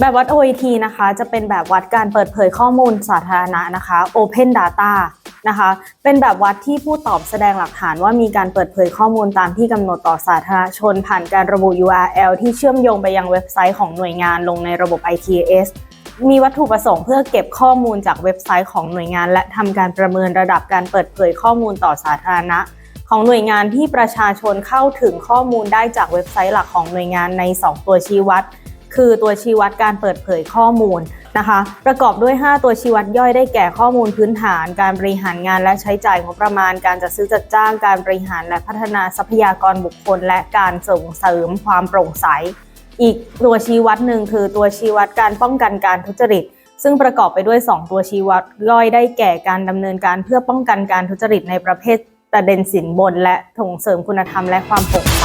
แบบวัด OIT นะคะจะเป็นแบบวัดการเปิดเผยข้อมูลสาธารณะนะคะ Open Data นะคะ เป็นแบบวัดที่ผู้ตอบแสดงหลักฐานว่ามีการเปิดเผยข้อมูลตามที่กำหนดต่อสาธารณชน ผ่านการระบุ URL ที่เชื่อมโยงไปยังเว็บไซต์ของหน่วยงานลงในระบบ ITS มีวัตถุประสงค์เพื่อเก็บข้อมูลจากเว็บไซต์ของหน่วยงาน และทำการประเมินระดับการเปิดเผยข้อมูลต่อสาธารณะ ของหน่วยงานที่ประชาชนเข้าถึงข้อมูลได้จากเว็บไซต์หลักของหน่วยงานใน 2 ตัวชี้วัด คือตัวชี้วัดการเปิดเผยข้อมูลนะคะ ประกอบด้วย 5 ตัวชี้วัดย่อยได้แก่ข้อมูลพื้นฐาน การบริหารงานและใช้จ่ายงบประมาณ การจัดซื้อจัดจ้าง การบริหารและพัฒนาทรัพยากรบุคคล และการส่งเสริมความโปร่งใส อีกตัวชี้วัดหนึ่งคือตัวชี้วัดการป้องกันการทุจริตซึ่งประกอบไปด้วย 2 ตัวชี้วัดย่อยได้แก่การดำเนินการเพื่อป้องกันการทุจริตในประเภทประเด็นสินบน และส่งเสริมคุณธรรมและความโปร่งใส